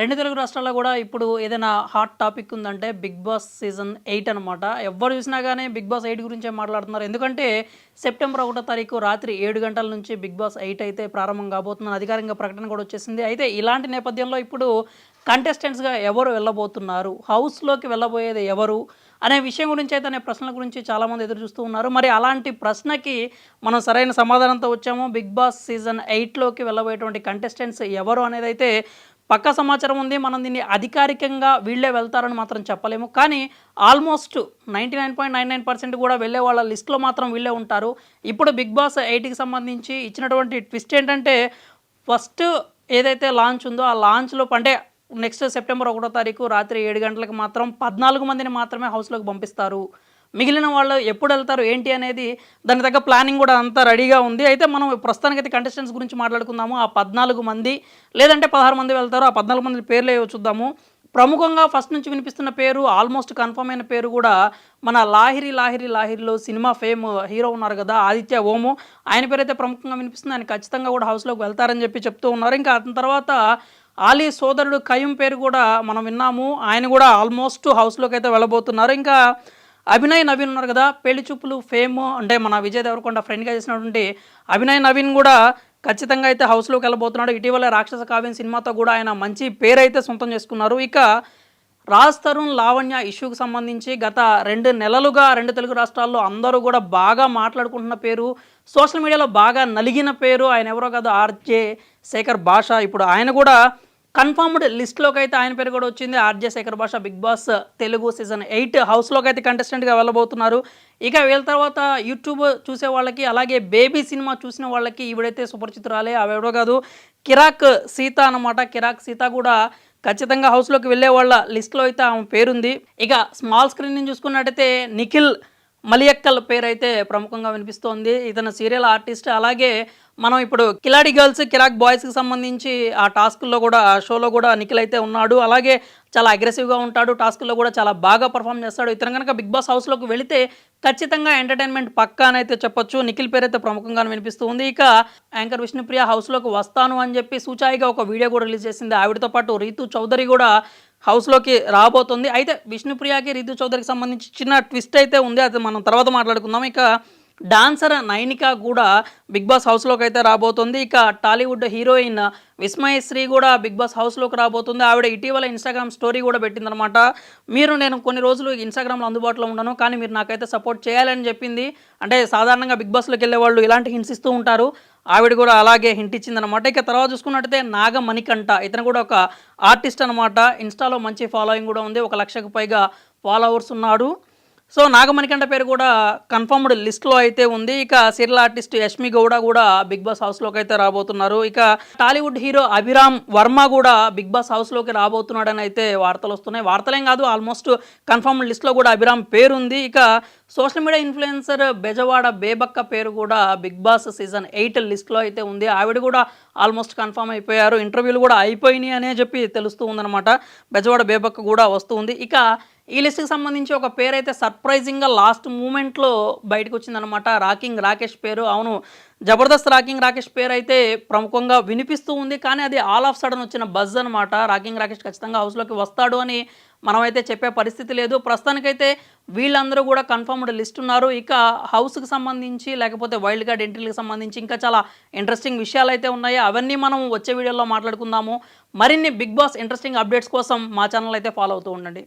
రెండు తెలుగు రాష్ట్రాల్లో కూడా ఇప్పుడు ఏదైనా హాట్ టాపిక్ ఉందంటే బిగ్ బాస్ సీజన్ ఎయిట్ అనమాట ఎవరు చూసినా కానీ బిగ్ బాస్ ఎయిట్ గురించే మాట్లాడుతున్నారు. ఎందుకంటే సెప్టెంబర్ ఒకటో తారీఖు రాత్రి ఏడు గంటల నుంచి బిగ్ బాస్ ఎయిట్ అయితే ప్రారంభం కాబోతుందని అధికారికంగా ప్రకటన కూడా వచ్చేసింది. అయితే ఇలాంటి నేపథ్యంలో ఇప్పుడు కంటెస్టెంట్స్గా ఎవరు వెళ్ళబోతున్నారు? హౌస్లోకి వెళ్ళబోయేది ఎవరు? అనే విషయం గురించి అయితే అనే ప్రశ్నల గురించి చాలామంది ఎదురు చూస్తూ ఉన్నారు. మరి అలాంటి ప్రశ్నకి మనం సరైన సమాధానంతో వచ్చాము. బిగ్ బాస్ సీజన్ ఎయిట్లోకి వెళ్ళబోయేటువంటి కంటెస్టెంట్స్ ఎవరు అనేది అయితే పక్క సమాచారం ఉంది. మనం దీన్ని అధికారికంగా వీళ్ళే వెళ్తారని మాత్రం చెప్పలేము. కానీ almost ninety nine point nine nine percent కూడా వెళ్ళే వాళ్ళ లిస్ట్లో మాత్రం వీళ్ళే ఉంటారు. ఇప్పుడు బిగ్ బాస్ ఎయిట్కి సంబంధించి ఇచ్చినటువంటి ట్విస్ట్ ఏంటంటే ఫస్ట్ ఏదైతే లాంచ్ ఉందో ఆ లాంచ్లో అంటే నెక్స్ట్ సెప్టెంబర్ ఒకటో తారీఖు రాత్రి ఏడు గంటలకు మాత్రం పద్నాలుగు మందిని మాత్రమే హౌస్లోకి పంపిస్తారు. మిగిలిన వాళ్ళు ఎప్పుడు వెళ్తారు ఏంటి అనేది దాని తగ్గ ప్లానింగ్ కూడా అంతా రెడీగా ఉంది. అయితే మనం ప్రస్తుతానికి అయితే కంటెస్టెంట్స్ గురించి మాట్లాడుకుందాము. ఆ పద్నాలుగు మంది లేదంటే పదహారు మంది వెళ్తారు ఆ పద్నాలుగు మంది పేర్లు ఏవో చూద్దాము. ప్రముఖంగా ఫస్ట్ నుంచి వినిపిస్తున్న పేరు ఆల్మోస్ట్ కన్ఫర్మ్ అయిన పేరు కూడా మన లాహిరి లాహిరి లాహిరిలో సినిమా ఫేమ్ హీరో ఉన్నారు కదా ఆదిత్య ఓము. ఆయన పేరు అయితే ప్రముఖంగా వినిపిస్తుంది. ఆయన ఖచ్చితంగా కూడా హౌస్లోకి వెళ్తారని చెప్పి చెప్తూ ఉన్నారు. ఇంకా అతని తర్వాత ఆలీ సోదరుడు కయ్యం పేరు కూడా మనం విన్నాము. ఆయన కూడా ఆల్మోస్ట్ హౌస్లోకి అయితే వెళ్ళబోతున్నారు. ఇంకా అభినయ్ నవీన్ ఉన్నారు కదా పెళ్ళి చూపులు ఫేమ్ అంటే మన విజయ్ దేవరకొండ ఫ్రెండ్గా చేసినటువంటి అభినయ్ నవీన్ కూడా ఖచ్చితంగా అయితే హౌస్లోకి వెళ్ళబోతున్నాడు. ఇటీవల రాక్షస కావ్యం సినిమాతో కూడా ఆయన మంచి పేరైతే సొంతం చేసుకున్నారు. ఇక రాజ్ తరుణ్ లావణ్య ఇష్యూకి సంబంధించి గత రెండు నెలలుగా రెండు తెలుగు రాష్ట్రాల్లో అందరూ కూడా బాగా మాట్లాడుకుంటున్న పేరు సోషల్ మీడియాలో బాగా నలిగిన పేరు ఆయన ఎవరో కాదు ఆర్జే శేఖర్ భాష ఇప్పుడు ఆయన కూడా కన్ఫర్మ్డ్ లిస్ట్లోకి అయితే ఆయన పేరు కూడా వచ్చింది. RJ Shekhar Basha Bigg Boss Telugu season eight హౌస్లోకి అయితే కంటెస్టెంట్గా వెళ్ళబోతున్నారు. ఇక వీళ్ళ తర్వాత యూట్యూబ్ చూసే వాళ్ళకి అలాగే బేబీ సినిమా చూసిన వాళ్ళకి ఈవిడైతే సుపరిచితురాలే ఎవడో కాదు. కిరాక్ సీత అనమాట కిరాక్ సీత కూడా ఖచ్చితంగా హౌస్లోకి వెళ్ళే వాళ్ళ లిస్ట్లో అయితే ఆమె పేరుంది. ఇక స్మాల్ స్క్రీన్ నుంచి చూసుకున్నట్టయితే నిఖిల్ మలియక్కల్ పేరు అయితే ప్రముఖంగా వినిపిస్తోంది. ఇతను సీరియల్ ఆర్టిస్ట్. అలాగే మనం ఇప్పుడు కిలాడి గర్ల్స్ కిలాక్ బాయ్స్కి సంబంధించి ఆ టాస్క్లో కూడా ఆ షోలో కూడా నిఖిల్ అయితే ఉన్నాడు. అలాగే చాలా అగ్రెసివ్గా ఉంటాడు. టాస్క్లో కూడా చాలా బాగా పర్ఫామ్ చేస్తాడు. ఇతను కనుక బిగ్ బాస్ హౌస్లోకి వెళితే ఖచ్చితంగా ఎంటర్టైన్మెంట్ పక్కా అయితే చెప్పొచ్చు. నిఖిల్ పేరు అయితే ప్రముఖంగా వినిపిస్తూ ఉంది ఇక యాంకర్ విష్ణుప్రియ హౌస్లోకి వస్తాను అని చెప్పి సూచాయిగా ఒక వీడియో కూడా రిలీజ్ చేసింది. ఆవిడతో పాటు రీతు చౌదరి కూడా హౌస్లోకి రాబోతుంది. అయితే విష్ణుప్రియకి రిద్దు చౌదరికి సంబంధించి చిన్న ట్విస్ట్ అయితే ఉంది. అది మనం తర్వాత మాట్లాడుకుందాం. ఇక డాన్సర్ నైనిక కూడా బిగ్ బాస్ హౌస్లోకి అయితే రాబోతుంది. ఇక టాలీవుడ్ హీరోయిన్ విస్మయ శ్రీ కూడా బిగ్ బాస్ హౌస్లోకి రాబోతుంది. ఆవిడ ఇటీవల ఇన్స్టాగ్రామ్ స్టోరీ కూడా పెట్టిందనమాట మీరు నేను కొన్ని రోజులు ఇన్స్టాగ్రామ్లో అందుబాటులో ఉండను కానీ మీరు నాకైతే సపోర్ట్ చేయాలని చెప్పింది. అంటే సాధారణంగా బిగ్ బాస్లోకి వెళ్ళే వాళ్ళు ఇలాంటి హింసిస్తూ ఉంటారు. ఆవిడ కూడా అలాగే హింట్ ఇచ్చిందనమాట ఇక తర్వాత చూసుకున్నట్టయితే నాగ మణికంఠ ఇతను కూడా ఒక ఆర్టిస్ట్ అనమాట ఇన్స్టాలో మంచి ఫాలోయింగ్ కూడా ఉంది. ఒక లక్షకు పైగా ఫాలోవర్స్ ఉన్నాడు సో నాగమణికంఠ పేరు కూడా కన్ఫర్మ్డ్ లిస్ట్లో అయితే ఉంది. ఇక సీరియల్ ఆర్టిస్ట్ యష్మి గౌడ కూడా బిగ్ బాస్ హౌస్లోకి అయితే రాబోతున్నారు. ఇక టాలీవుడ్ హీరో అభిరామ్ వర్మ కూడా బిగ్ బాస్ హౌస్లోకి రాబోతున్నాడని అయితే వార్తలు వస్తున్నాయి. వార్తలేం కాదు ఆల్మోస్ట్ కన్ఫర్మ్డ్ లిస్ట్లో కూడా అభిరామ్ పేరు ఉంది. ఇక social media influencer Bezawada Bebakka పేరు కూడా బిగ్ బాస్ సీజన్ ఎయిట్ లిస్ట్లో అయితే ఉంది. ఆవిడ కూడా ఆల్మోస్ట్ కన్ఫర్మ్ అయిపోయారు. ఇంటర్వ్యూలు కూడా అయిపోయినాయి అనే చెప్పి తెలుస్తూ ఉందన్నమాట. బెజవాడ బేబక్క కూడా వస్తుంది ఇక ఈ లిస్ట్కి సంబంధించి ఒక పేరు అయితే సర్ప్రైజింగ్గా లాస్ట్ మూమెంట్లో బయటకు వచ్చిందనమాట రాకింగ్ రాకేష్ పేరు. అవును జబర్దస్త్ రాకింగ్ రాకేష్ పేరు అయితే ప్రముఖంగా వినిపిస్తూ ఉంది. కానీ అది ఆల్ ఆఫ్ సడన్ వచ్చిన బజ్ అనమాట రాకింగ్ రాకేష్ ఖచ్చితంగా హౌస్లోకి వస్తాడు అని మనమైతే చెప్పే పరిస్థితి లేదు. ప్రస్తుతానికైతే వీళ్ళందరూ కూడా కన్ఫర్మ్డ్ లిస్ట్ ఉన్నారు. ఇక హౌస్కి సంబంధించి లేకపోతే వైల్డ్ కార్డ్ ఎంట్రీలకు సంబంధించి ఇంకా చాలా ఇంట్రెస్టింగ్ విషయాలు అయితే ఉన్నాయి. అవన్నీ మనం వచ్చే వీడియోలో మాట్లాడుకుందాము. మరిన్ని బిగ్ బాస్ ఇంట్రెస్టింగ్ అప్డేట్స్ కోసం మా ఛానల్ అయితే ఫాలో అవుతూ ఉండండి.